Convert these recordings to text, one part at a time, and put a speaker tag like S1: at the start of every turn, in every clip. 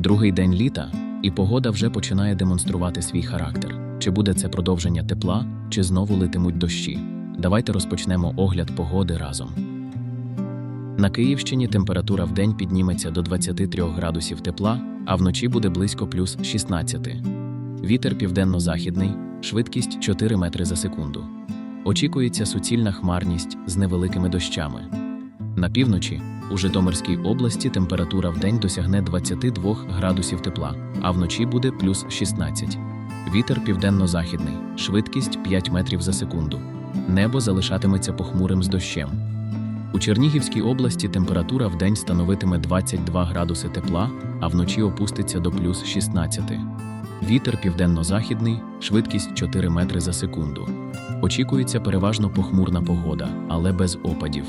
S1: Другий день літа, і погода вже починає демонструвати свій характер. Чи буде це продовження тепла, чи знову литимуть дощі? Давайте розпочнемо огляд погоди разом. На Київщині температура в день підніметься до 23 градусів тепла, а вночі буде близько плюс 16. Вітер південно-західний, швидкість 4 метри за секунду. Очікується суцільна хмарність з невеликими дощами. На півночі у Житомирській області температура вдень досягне 22 градусів тепла, а вночі буде плюс 16. Вітер південно-західний, швидкість 5 метрів за секунду. Небо залишатиметься похмурим з дощем. У Чернігівській області температура вдень становитиме 22 градуси тепла, а вночі опуститься до плюс 16. Вітер південно-західний, швидкість 4 метри за секунду. Очікується переважно похмурна погода, але без опадів.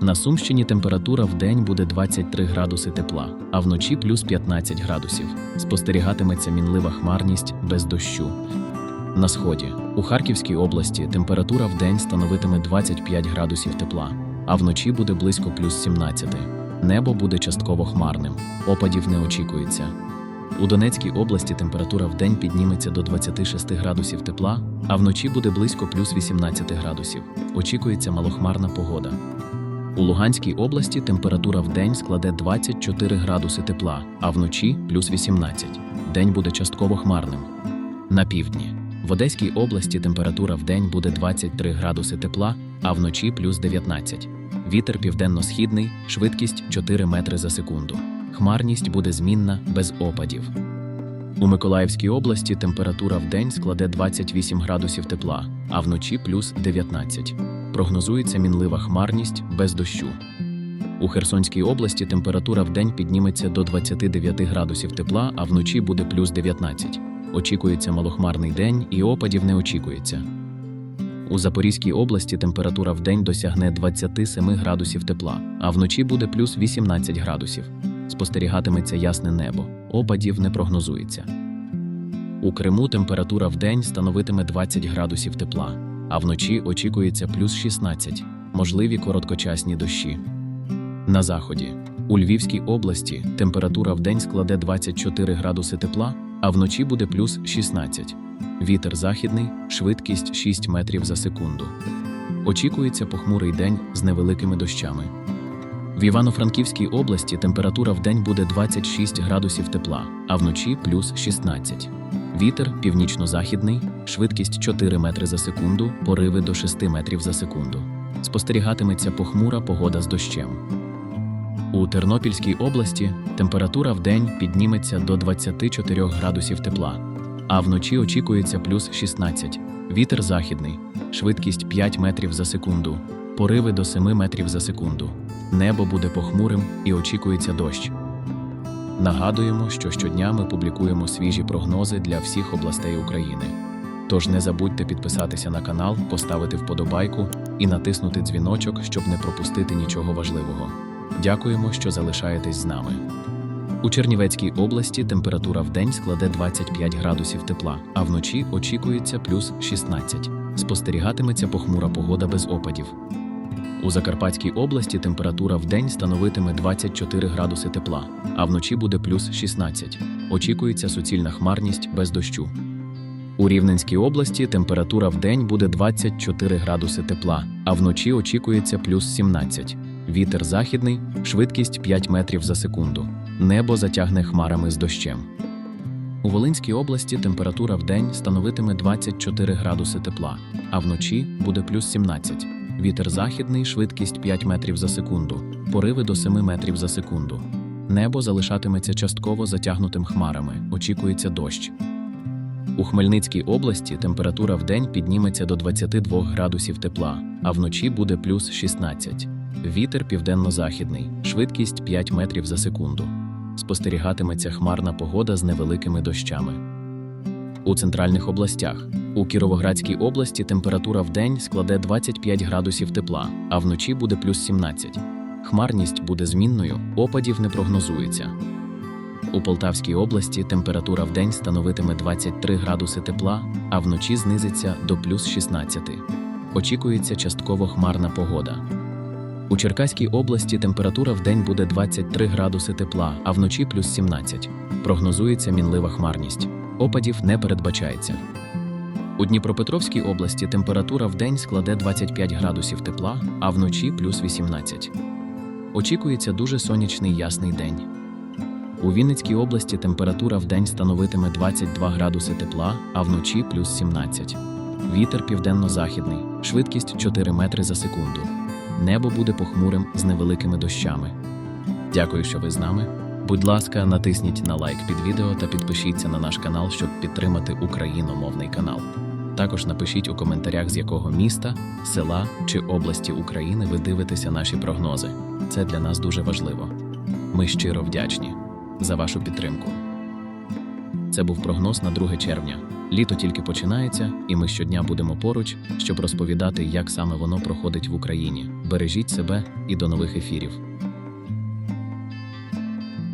S1: На Сумщині температура в день буде 23 градуси тепла, а вночі плюс 15 градусів. Спостерігатиметься мінлива хмарність без дощу. На сході у Харківській області температура в день становитиме 25 градусів тепла, а вночі буде близько плюс 17. Небо буде частково хмарним, опадів не очікується. У Донецькій області температура в день підніметься до 26 градусів тепла, а вночі буде близько плюс 18 градусів. Очікується малохмарна погода. У Луганській області температура в день складе 24 градуси тепла, а вночі плюс 18. День буде частково хмарним. На півдні. В Одеській області температура в день буде 23 градуси тепла, а вночі плюс 19. Вітер південно-східний, швидкість 4 метри за секунду. Хмарність буде змінна без опадів. У Миколаївській області температура в день складе 28 градусів тепла, а вночі плюс 19. Прогнозується мінлива хмарність без дощу. У Херсонській області температура в день підніметься до 29 градусів тепла, а вночі буде плюс 19. Очікується малохмарний день і опадів не очікується. У Запорізькій області температура в день досягне 27 градусів тепла, а вночі буде плюс 18 градусів. Спостерігатиметься ясне небо, опадів не прогнозується. У Криму температура в день становитиме 20 градусів тепла, а вночі очікується плюс 16, можливі короткочасні дощі. На заході у Львівській області температура в день складе 24 градуси тепла, а вночі буде плюс 16. Вітер західний, швидкість 6 метрів за секунду. Очікується похмурий день з невеликими дощами. В Івано-Франківській області температура в день буде 26 градусів тепла, а вночі плюс 16. Вітер північно-західний, швидкість 4 метри за секунду, пориви до 6 метрів за секунду. Спостерігатиметься похмура погода з дощем. У Тернопільській області температура в день підніметься до 24 градусів тепла, а вночі очікується плюс 16. Вітер західний, швидкість 5 метрів за секунду, пориви до 7 метрів за секунду. Небо буде похмурим і очікується дощ. Нагадуємо, що щодня ми публікуємо свіжі прогнози для всіх областей України. Тож не забудьте підписатися на канал, поставити вподобайку і натиснути дзвіночок, щоб не пропустити нічого важливого. Дякуємо, що залишаєтесь з нами. У Чернівецькій області температура в день складе 25 градусів тепла, а вночі очікується плюс 16. Спостерігатиметься похмура погода без опадів. У Закарпатській області температура в день становитиме 24 градуси тепла, а вночі буде плюс 16. Очікується суцільна хмарність без дощу. У Рівненській області температура в день буде 24 градуси тепла, а вночі очікується плюс 17. Вітер західний, швидкість 5 метрів за секунду. Небо затягне хмарами з дощем. У Волинській області температура в день становитиме 24 градуси тепла, а вночі буде плюс 17. Вітер західний, швидкість 5 метрів за секунду, пориви до 7 метрів за секунду. Небо залишатиметься частково затягнутим хмарами, очікується дощ. У Хмельницькій області температура в день підніметься до 22 градусів тепла, а вночі буде плюс 16. Вітер південно-західний, швидкість 5 метрів за секунду. Спостерігатиметься хмарна погода з невеликими дощами. У центральних областях у Кіровоградській області температура в день складе 25 градусів тепла, а вночі буде плюс 17. Хмарність буде змінною, опадів не прогнозується. У Полтавській області температура в день становитиме 23 градуси тепла, а вночі знизиться до плюс 16. Очікується частково хмарна погода. У Черкаській області температура в день буде 23 градуси тепла, а вночі плюс 17. Прогнозується мінлива хмарність. Опадів не передбачається. У Дніпропетровській області температура в день складе 25 градусів тепла, а вночі плюс 18. Очікується дуже сонячний ясний день. У Вінницькій області температура в день становитиме 22 градуси тепла, а вночі плюс 17. Вітер південно-західний, швидкість 4 метри за секунду. Небо буде похмурим з невеликими дощами. Дякую, що ви з нами. Будь ласка, натисніть на лайк під відео та підпишіться на наш канал, щоб підтримати україномовний канал. Також напишіть у коментарях, з якого міста, села чи області України ви дивитеся наші прогнози. Це для нас дуже важливо. Ми щиро вдячні за вашу підтримку. Це був прогноз на 2 червня. Літо тільки починається, і ми щодня будемо поруч, щоб розповідати, як саме воно проходить в Україні. Бережіть себе і до нових ефірів.